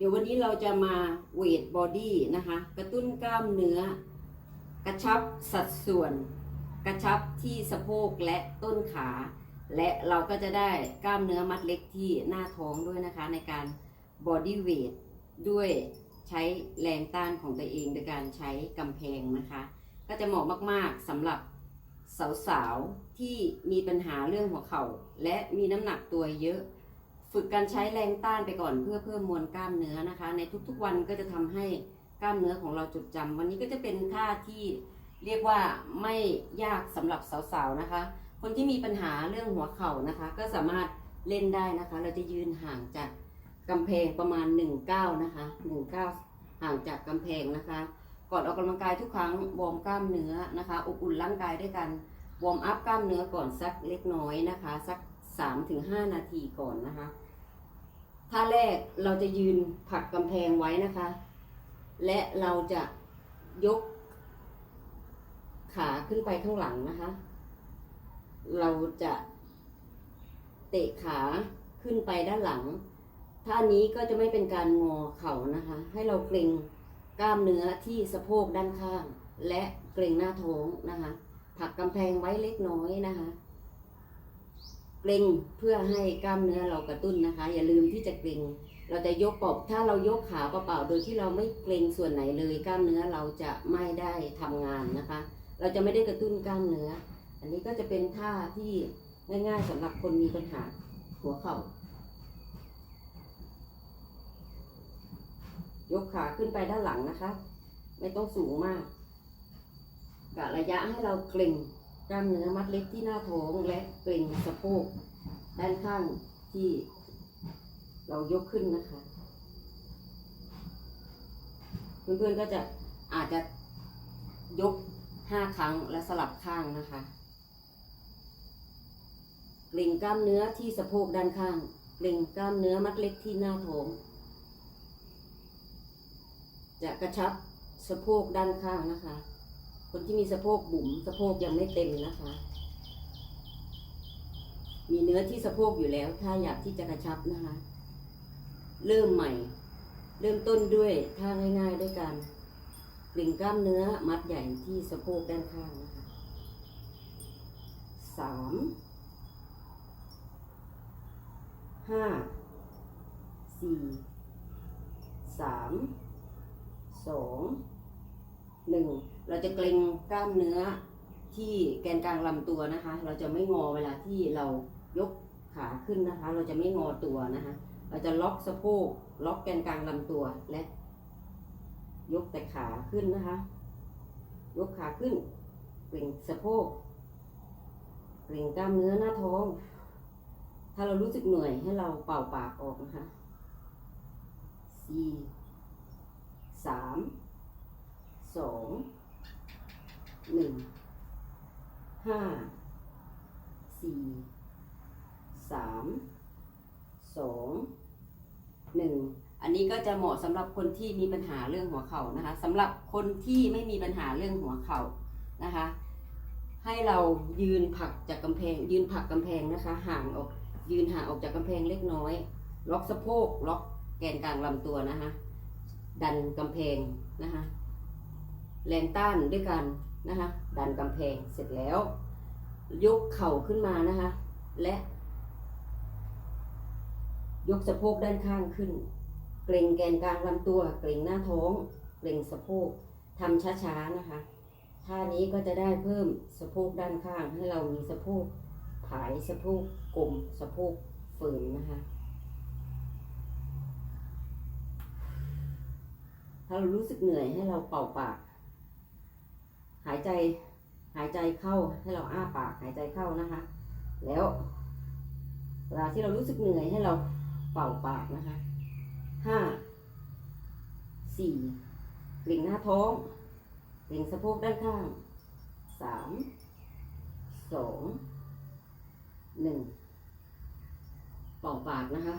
เดี๋ยววันนี้เราจะมาเวทบอดี้นะคะ กระตุ้นกล้ามเนื้อ กระชับสัดส่วน กระชับที่สะโพกและต้นขา และเราก็จะได้กล้ามเนื้อมัดเล็กที่หน้าท้องด้วยนะคะ ในการบอดี้เวทด้วยใช้แรงต้านของตัวเองโดยการใช้กำแพงนะคะ ก็จะเหมาะมากๆสำหรับสาวๆที่มีปัญหาเรื่องหัวเข่า และมีน้ำหนักตัวเยอะ ฝึกการใช้แรงต้านไปก่อนเพื่อเพิ่มมวลกล้ามเนื้อนะคะ ในทุกๆวันก็จะทำให้กล้ามเนื้อของเราจดจำวันนี้ก็จะเป็นท่าที่เรียกว่าไม่ยากสำหรับสาวๆนะคะ คนที่มีปัญหาเรื่องหัวเข่านะคะ ก็สามารถเล่นได้นะคะ เราจะยืนห่างจากกำแพงประมาณ1ก้านะคะ1ก้าห่างจากกำแพงนะคะ ก่อนออกกำลังกายทุกครั้งวอร์มกล้ามเนื้อนะคะอบอุ่นร่างกายด้วยกันวอร์มอัพกล้ามเนื้อก่อนสักเล็กน้อยนะคะ สัก 3-5 นาทีก่อนนะคะ ท่าแรกเราจะยืนผักกำแพงไว้นะคะ และเราจะยก ขาขึ้นไปข้างหลังนะคะ เราจะเตะขาขึ้นไปด้านหลัง ท่านี้ก็จะไม่เป็นการงอเข่านะคะ ให้เราเกร็งกล้ามเนื้อที่สะโพกด้านข้าง และเกร็งหน้าท้องนะคะ ผักกำแพงไว้เล็กน้อยนะคะ เกร็งเพื่อให้กล้ามเนื้อเรากระตุ้นนะคะ อย่าลืมที่จะเกร็งเราจะยกปอบถ้าเรายกขาเปล่าๆโดยที่เราไม่เกร็งส่วนไหนเลย กล้ามเนื้อเราจะไม่ได้ทำงานนะคะ เราจะไม่ได้กระตุ้นกล้ามเนื้อ อันนี้ก็จะเป็นท่าที่ง่ายๆสำหรับคนมีปัญหาหัวเข่ายกขาขึ้นไปด้านหลังนะคะ ไม่ต้องสูงมากกะระยะให้เราเกร็ง กล้ามเนื้อมัดเล็กที่หน้าท้องและเกร็งสะโพกด้านข้างที่เรายกขึ้นนะคะ เพื่อนๆก็จะอาจจะยกห้าครั้งและสลับข้างนะคะเกร็งกล้ามเนื้อที่สะโพกด้านข้างเกร็งกล้ามเนื้อมัดเล็กที่หน้าท้อง จะกระชับสะโพกด้านข้างนะคะ คนที่มีสะโพกบุ๋มสะโพกยังไม่เต็มนะคะ มีเนื้อที่สะโพกอยู่แล้ว ถ้าอยากที่จะกระชับนะคะ เริ่มใหม่ เริ่มต้นด้วยท่าง่ายๆด้วยการกลิ่งกล้ามเนื้อมัดใหญ่ที่สะโพกด้านข้างนะคะสามห้าสี่สามสองหนึ่ง เราจะเกร็งกล้ามเนื้อที่แกนกลางลำตัวนะคะ เราจะไม่งอเวลาที่เรายกขาขึ้นนะคะ เราจะไม่งอตัวนะคะ เราจะล็อกสะโพกล็อกแกนกลางลำตัวและ ยกแต่ขาขึ้นนะคะ ยกขาขึ้น เกร็งสะโพกเกร็งกล้ามเนื้อหน้าท้อง ถ้าเรารู้สึกเหนื่อยให้เราเป่าปากออกนะคะสี่สามสอง หนึ่งห้าสี่สามสองหนึ่งอันนี้ก็จะเหมาะสำหรับคนที่มีปัญหาเรื่องหัวเข่านะคะสำหรับคนที่ไม่มีปัญหาเรื่องหัวเข่านะคะ ให้เรายืนผักจากกำแพง ยืนผักกำแพงนะคะ ห่างออกยืนห่างออกจากกำแพงเล็กน้อย ล็อกสะโพกล็อกแกนกลางลำตัวนะคะ ดันกำแพงนะคะแรงต้านด้วยกัน นะคะ ดันกำแพงเสร็จแล้ว ยกเข่าขึ้นมานะคะ และ ยกสะโพกด้านข้างขึ้น เกร็งแกนกลางลำตัว เกร็งหน้าท้อง เกร็งสะโพกทำช้าๆนะคะท่านี้ก็จะได้เพิ่มสะโพกด้านข้างให้เรามีสะโพกผายสะโพกกลมสะโพกฝืนนะคะ ถ้าเรารู้สึกเหนื่อยให้เราเป่าปาก หายใจหายใจเข้าให้เราอ้าปากหายใจเข้านะคะ แล้วเวลาที่เรารู้สึกเหนื่อยให้เราเป่าปากนะคะห้าสี่กลิ่งหน้าท้องกลิ่งสะโพกด้านข้างสามสองหนึ่งเป่าปากนะคะ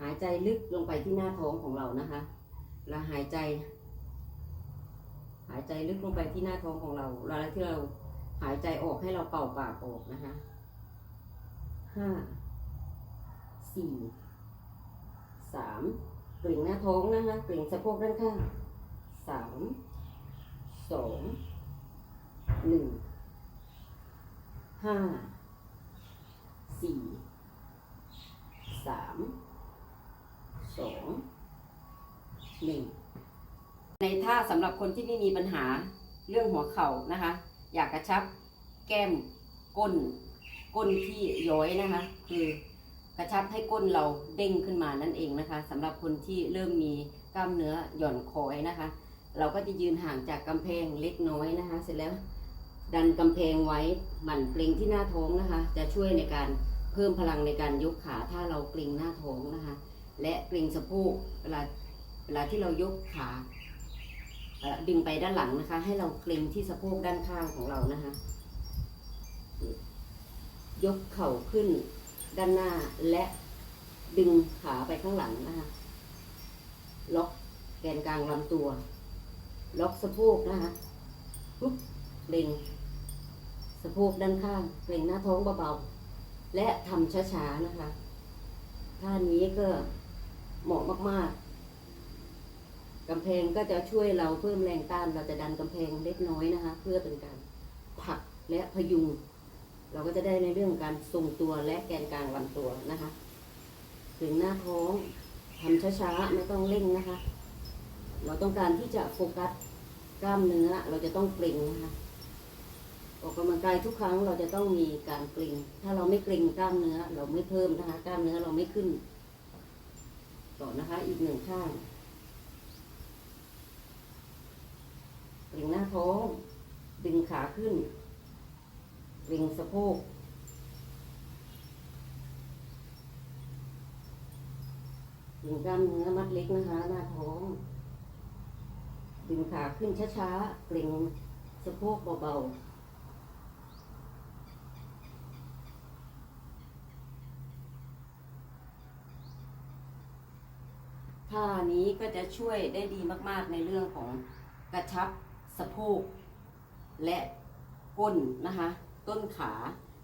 หายใจลึกลงไปที่หน้าท้องของเรานะคะ แล้วหายใจายใจลึกลงไปที่หน้าท้องของเราเวลาที่เราหายใจออกให้เราเป่าปากออกนะคะห้าสี่สามกลิ่งหน้าท้องนะคะกลิ่งสะโพกด้านข้างสามสองหนึ่งห้าสี่สามสองหนึ่ง ในท่าสำหรับคนที่ไม่มีปัญหาเรื่องหัวเข่านะคะ อยากกระชับแก้มก้นก้นที่ย้อยนะคะ คือกระชับให้ก้นเราเด้งขึ้นมานั่นเองนะคะสำหรับคนที่เริ่มมีกล้ามเนื้อหย่อนคอยนะคะ เราก็จะยืนห่างจากกำแพงเล็กน้อยนะคะ เสร็จแล้วดันกำแพงไว้หมั่นเกรงที่หน้าท้องนะคะ จะช่วยในการเพิ่มพลังในการยกขาถ้าเราเกรงหน้าท้องนะคะ และเกรงสะโพกเวลาเวลาที่เรายกขา ดึงไปด้านหลังนะคะ ให้เราเกรงที่สะโพกด้านข้างของเรานะคะ ยกเข่าขึ้นด้านหน้าและดึงขาไปข้างหลังนะคะ ล็อกแกนกลางลำตัว ล็อกสะโพกนะคะปุ๊บเกร็งสะโพกด้านข้างเกร็งหน้าท้องเบาๆและทำช้าๆนะคะท่านี้ก็เหมาะมากๆ กำแพงก็จะช่วยเราเพิ่มแรงต้าน เราจะดันกำแพงเล็กน้อยนะคะ เพื่อเป็นการผลักและพยุง เราก็จะได้ในเรื่องการทรงตัวและแกนกลางลำตัวนะคะ ถึงหน้าท้องทำช้าๆ ไม่ต้องเร่งนะคะ เราต้องการที่จะโฟกัสกล้ามเนื้อเราจะต้องเกร็งนะคะออกกำลังกายทุกครั้งเราจะต้องมีการเกร็ง ถ้าเราไม่เกร็งกล้ามเนื้อ เราไม่เพิ่มนะคะ กล้ามเนื้อเราไม่ขึ้น ต่อนะคะ อีกหนึ่งข้าง เกร็งหน้าท้อง ดึงขาขึ้น เกร็งสะโพกดึงกล้ามเนื้อมัดเล็กนะคะ หน้าท้อง ดึงขาขึ้นช้าๆ เกร็งสะโพกเบาๆท่านี้ก็จะช่วยได้ดีมาก ๆ ในเรื่องของกระชับ สะโพกและก้นนะคะ ต้นขา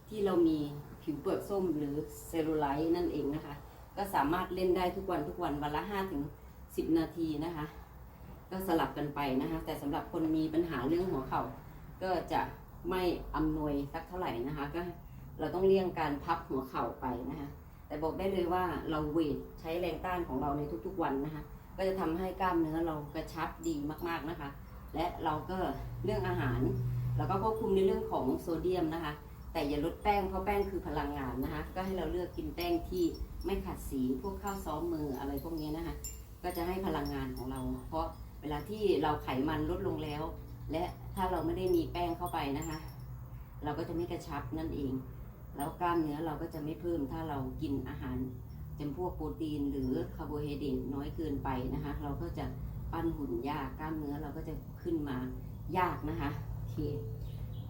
ที่เรามีผิวเปลือกส้มหรือเซลลูไลท์นั่นเองนะคะ ก็สามารถเล่นได้ทุกวันทุกวันวันละ5ถึง10 นาทีนะคะ ก็สลับกันไปนะคะ แต่สำหรับคนมีปัญหาเรื่องหัวเข่าก็จะไม่อำนวยสักเท่าไหร่นะคะ ก็เราต้องเลี่ยงการพับหัวเข่าไปนะคะ แต่บอกได้เลยว่าเราเวทใช้แรงต้านของเราในทุกๆวันนะคะ ก็จะทำให้กล้ามเนื้อเรากระชับดีมากๆนะคะ และเราก็เรื่องอาหาร เราก็ควบคุมในเรื่องของโซเดียมนะคะ แต่อย่าลดแป้งเพราะแป้งคือพลังงานนะคะ ก็ให้เราเลือกกินแป้งที่ไม่ขัดสีพวกข้าวซ้อมมืออะไรพวกนี้นะคะ ก็จะให้พลังงานของเรา เพราะเวลาที่เราไขมันลดลงแล้ว และถ้าเราไม่ได้มีแป้งเข้าไปนะคะ เราก็จะไม่กระชับนั่นเอง แล้วกล้ามเนื้อเราก็จะไม่เพิ่มถ้าเรากินอาหารจำพวกโปรตีนหรือคาร์โบไฮเดรตน้อยเกินไปนะคะ เราก็จะปั้นหุ่นยากกล้ามเนื้อเราก็จะ ขึ้นมายากนะคะโอเค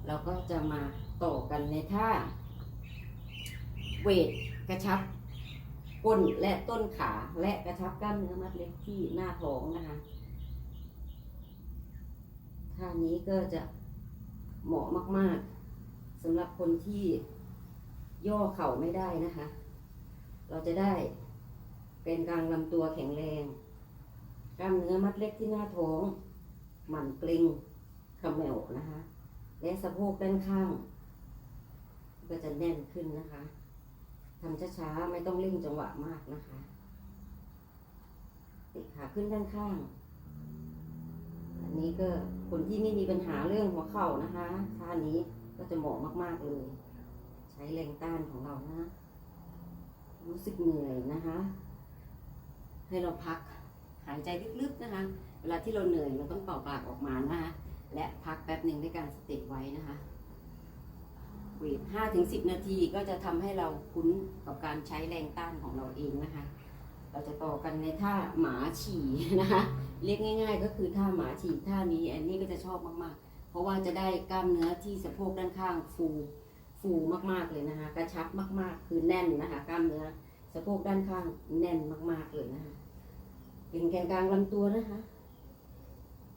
เราก็จะมาต่อกันในท่าเวทกระชับก้นและต้นขาและกระชับกล้ามเนื้อมัดเล็กที่หน้าท้องนะคะท่านี้ก็จะเหมาะมาก ๆสำหรับคนที่ย่อเข่าไม่ได้นะคะ เราจะได้เป็นกลางลำตัวแข็งแรง กล้ามเนื้อมัดเล็กที่หน้าท้อง หมั่นเกร็งเขมวนะคะ และสะโพกด้านข้าง ก็จะแน่นขึ้นนะคะทำช้าๆ ไม่ต้องเร่งจังหวะมากนะคะติดขาขึ้นด้านข้าง อันนี้ก็คนที่ไม่มีปัญหาเรื่องหัวเข่านะคะท่านี้ก็จะเหมาะมากๆเลย ใช้แรงต้านของเรานะ รู้สึกเหนื่อยนะคะ ให้เราพักหายใจลึกๆนะคะ เวลาที่เราเหนื่อยเราต้องเป่าปากออกมานะคะและพักแป๊บหนึ่งด้วยการสเต็ปไว้นะคะเวทห้าถึงสิบนาทีก็จะทำให้เราคุ้นกับการใช้แรงต้านของเราเองนะคะ เราจะต่อกันในท่าหมาฉี่นะคะ เรียกง่าย ๆ ก็คือท่าหมาฉี่ท่านี้อันนี้ก็จะชอบมากๆ เพราะว่าจะได้กล้ามเนื้อที่สะโพกด้านข้างฟูฟูมากๆเลยนะคะ กระชับมากๆ คือแน่นนะคะ กล้ามเนื้อสะโพกด้านข้างแน่นมากๆเลยนะคะเป็นแกนกลางลำตัวนะคะ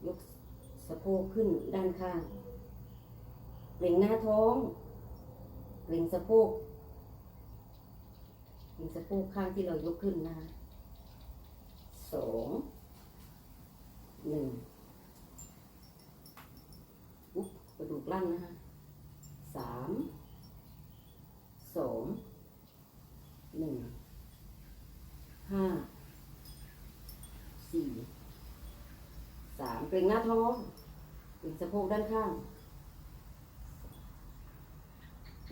ยกสะโพกขึ้นด้านข้างเปล่งหน้าท้องเปล่งสะโพกเปล่งสะโพกข้างที่เรายกขึ้นนะคะสองหนึ่งอุ๊บกระดูกลั่นนะคะสามสองหนึ่งห้าสี่สามเกร็งหน้าท้องเกรงสะโพกด้านข้าง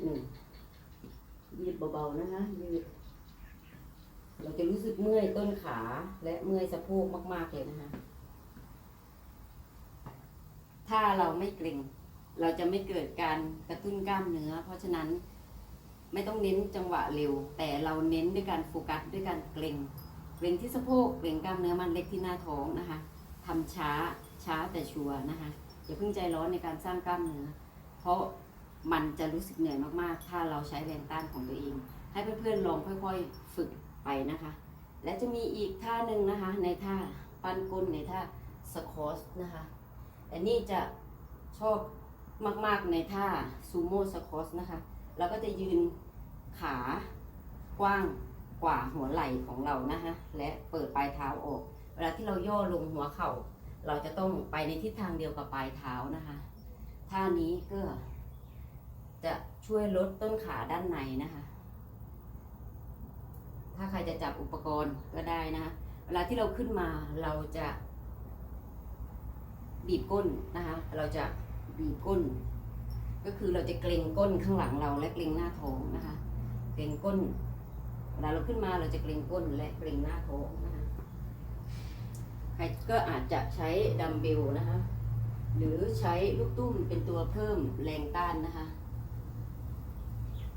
หนึ่งยืดเบาๆนะคะยืดเราจะรู้สึกเมื่อยต้นขาและเมื่อยสะโพกมาก ๆ เลยนะคะ ถ้าเราไม่เกร็ง เราจะไม่เกิดการกระตุ้นกล้ามเนื้อ เพราะฉะนั้นไม่ต้องเน้นจังหวะเร็ว แต่เราเน้นด้วยการโฟกัสด้วยการเกร็ง เกร็งที่สะโพก เกร็งกล้ามเนื้อมันเล็กที่หน้าท้องนะคะทำช้า ช้าแต่ชัวร์นะคะอย่าเพิ่งใจร้อนในการสร้างกล้ามเนื้อเพราะมันจะรู้สึกเหนื่อยมากๆ ถ้าเราใช้แรงต้านของตัวเอง ให้เพื่อนๆลองค่อยๆฝึกไปนะคะ และจะมีอีกท่าหนึ่งนะคะ ในท่าปั้นก้นในท่าสคอชนะคะแต่นี่จะชอบมากๆในท่าซูโม่สคอชนะคะเราก็จะยืนขากว้างกว่าหัวไหล่ของเรานะคะและเปิดปลายเท้าออก เวลาที่เราย่อลงหัวเข่า เราจะต้องไปในทิศทางเดียวกับปลายเท้านะคะท่านี้ก็จะช่วยลดต้นขาด้านในนะคะ ถ้าใครจะจับอุปกรณ์ก็ได้นะะเวลาที่เราขึ้นมาเราจะบีบก้นนะคะ เราจะบีบก้น ก็คือเราจะเกรงก้นข้างหลังเราและเกรงหน้าท้องนะคะ เกรงก้น เวลาเราขึ้นมาเราจะเกรงก้นและเกรงหน้าท้อง รก็อาจจะใช้ดัมเบลนะคะ หรือใช้ลูกตุ้มเป็นตัวเพิ่มแรงต้านนะคะ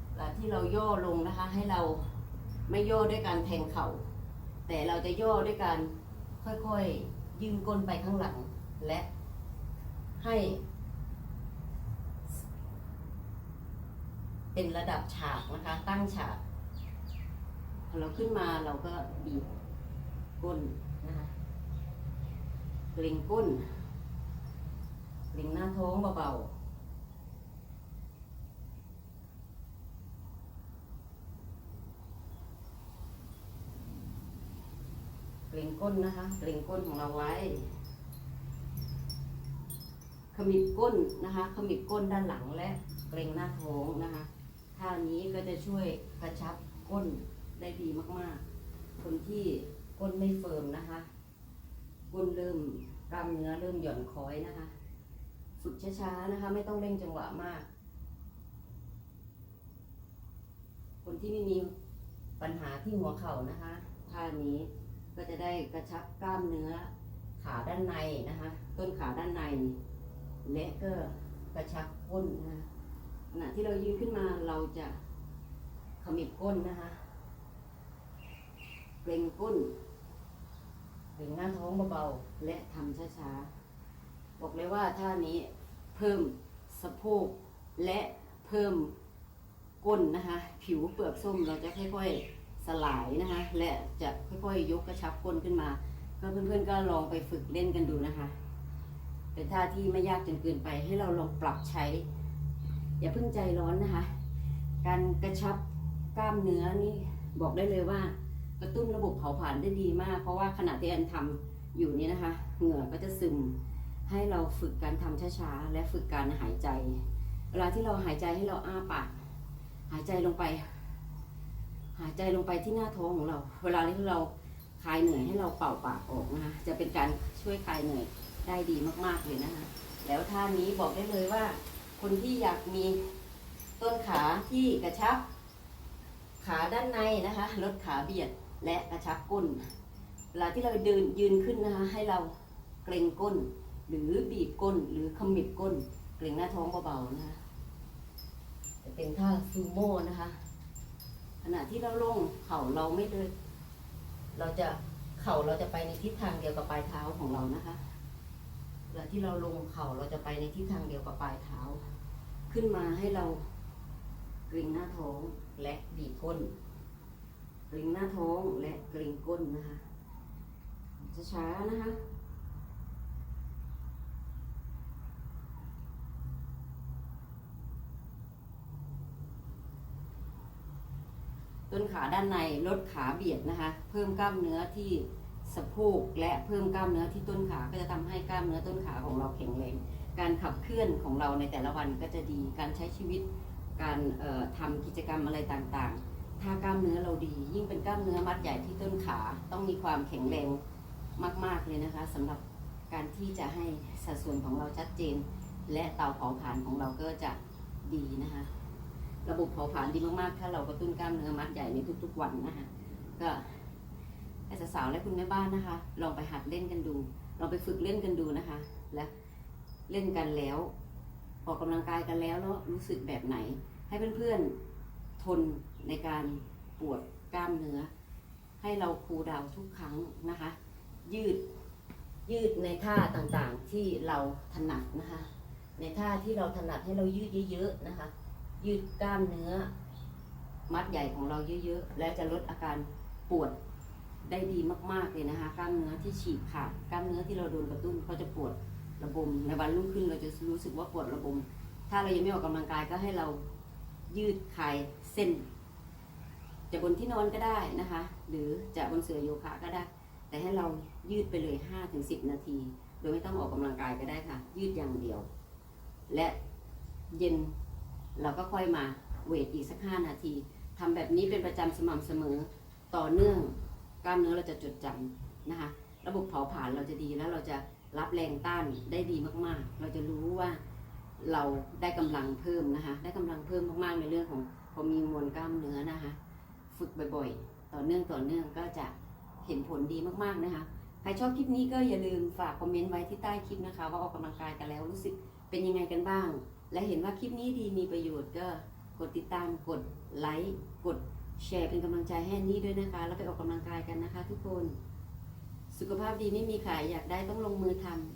เวลาที่เราย่อลงนะคะ ให้เราไม่ย่อด้วยการแทงเข่า แต่เราจะย่อด้วยการค่อยๆยืนก้นไปข้างหลัง และให้ เป็นระดับฉากนะคะ ตั้งฉากพอเราขึ้นมาเราก็บีบก้น เกร็งก้นเกร็งหน้าท้องเบาๆเกรงก้นนะคะเกรงก้นของเราไว้ขมิบก้นนะคะขมิบก้นด้านหลังและเกรงหน้าท้องนะคะท่านี้ก็จะช่วยกระชับก้นได้ดีมากๆ คนที่ก้นไม่เฟิร์มนะคะ ก้นเริ่มกล้ามเนื้อเริ่มหย่อนคล้อยนะคะ ฝึกช้าๆนะคะ ไม่ต้องเร่งจังหวะมาก คนที่ไม่มีปัญหาที่หัวเข่านะคะท่านี้ก็จะได้กระชับกล้ามเนื้อขาด้านในนะคะ ต้นขาด้านใน และก็กระชับก้นนะคะขณะที่เรายืนขึ้นมาเราจะขมิบก้นนะคะเกรงก้น เกรงหน้าท้องเบาๆ และทำช้าๆ บอกเลยว่าท่านี้เพิ่มสะโพกและเพิ่มก้นนะคะ ผิวเปลือกส้มเราจะค่อยๆสลายนะคะ และจะค่อยๆ ยกกระชับก้นขึ้นมา ก็เพื่อนๆก็ลองไปฝึกเล่นกันดูนะคะ เป็นท่าที่ไม่ยากจนเกินไปให้เราลองปรับใช้ อย่าเพิ่งใจร้อนนะคะ การกระชับกล้ามเนื้อนี่บอกได้เลยว่า ระตุ้นระบบเผาผลาญได้ดีมาก เพราะว่าขณะที่แอนทำอยู่นี้นะคะ เหงื่อก็จะซึมให้เราฝึกการทำช้าๆ และฝึกการหายใจ เวลาที่เราหายใจให้เราอ้าปากหายใจลงไป หายใจลงไปที่หน้าท้องของเรา เวลาที่เราคลายเหนื่อยให้เราเป่าปากออกนะคะจะเป็นการช่วยคลายเหนื่อยได้ดีมากๆเลยนะคะ แล้วท่านี้บอกได้เลยว่า คนที่อยากมีต้นขาที่กระชับ ขาด้านในนะคะ ลดขาเบียด และกระชับก้น เวลาที่เราเดินยืนขึ้นนะคะ ให้เราเกรงก้น หรือบีบก้นหรือขมิบก้น เกรงหน้าท้องเบาๆนะคะจะเป็นท่าซูโม่นะคะ ขณะที่เราลงเข่าเราไม่เดินเราจะเข่าเราจะไปในทิศทางเดียวกับปลายเท้าของเรานะคะเวลาที่เราลงเข่าเราจะไปในทิศทางเดียวกับปลายเท้า ขึ้นมาให้เราเกรงหน้าท้องและบีบก้น กรงหน้าท้องและเกรงก้นนะคะจะช้านะคะต้นขาด้านในลดขาเบียดนะคะ เพิ่มกล้ามเนื้อที่สะโพกและเพิ่มกล้ามเนื้อที่ต้นขาก็จะทำให้กล้ามเนื้อต้นขาของเราแข็งแรงการขับเคลื่อนของเราในแต่ละวันก็จะดีการใช้ชีวิต การเอ่อทำกิจกรรมอะไรต่างๆ ถ้ากล้ามเนื้อเราดี ยิ่งเป็นกล้ามเนื้อมัดใหญ่ที่ต้นขา ต้องมีความแข็งแรงมาก ๆเลยนะคะสำหรับการที่จะให้สัดส่วนของเราชัดเจน และเตาเผาผลาญของเราก็จะดีนะคะ ระบบเผาผลาญดีมากๆ ถ้าเรากระตุ้นกล้ามเนื้อมัดใหญ่ในทุก ๆ วันนะคะก็ให้สาวๆและคุณแม่บ้านนะคะ ลองไปหัดเล่นกันดูลองไปฝึกเล่นกันดูนะคะ และเล่นกันแล้ว ออกกำลังกายกันแล้วแล้วรู้สึกแบบไหน ให้เพื่อนๆทน ในการปวดกล้ามเนื้อ ให้เราคูลดาวทุกครั้งนะคะ ยืดยืดในท่าต่างๆที่เราถนัดนะคะ ในท่าที่เราถนัดให้เรายืดเยอะๆนะคะ ยืดกล้ามเนื้อ มัดใหญ่ของเราเยอะๆ และจะลดอาการปวดได้ดีมากๆเลยนะคะ กล้ามเนื้อที่ฉีกขาดกล้ามเนื้อที่เราโดนกระตุ้นเขาจะปวดระบมในวันรุ่งขึ้นเราจะรู้สึกว่าปวดระบม ถ้าเรายังไม่ออกกำลังกายก็ให้เรายืดคลายเส้น จะบนที่นอนก็ได้นะคะ หรือจะบนเสื่อโยคะก็ได้ แต่ให้เรายืดไปเลย 5-10 นาที โดยไม่ต้องออกกำลังกายก็ได้ค่ะ ยืดอย่างเดียว และเย็นเราก็ค่อยมาเวทอีกสัก 5 นาทีทำแบบนี้เป็นประจำสม่ำเสมอต่อเนื่องกล้ามเนื้อเราจะจดจำนะคะ ระบบเผาผลาญเราจะดีแล้วเราจะรับแรงต้านได้ดีมากๆ เราจะรู้ว่าเราได้กำลังเพิ่มนะคะ ได้กำลังเพิ่มมากๆในเรื่องของพอมีมวลกล้ามเนื้อนะคะ ฝึกบ่อยๆ ต่อเนื่องต่อเนื่องก็จะเห็นผลดีมากๆนะคะ ใครชอบคลิปนี้ก็อย่าลืมฝากคอมเมนต์ไว้ที่ใต้คลิปนะคะ ว่าออกกำลังกายกันแล้วรู้สึกเป็นยังไงกันบ้าง และเห็นว่าคลิปนี้ดีมีประโยชน์ก็กดติดตามกดไลค์กดแชร์เป็นกำลังใจให้นี่ด้วยนะคะ แล้วไปออกกำลังกายกันนะคะ ทุกคน สุขภาพดีไม่มีขายอยากได้ต้องลงมือทำ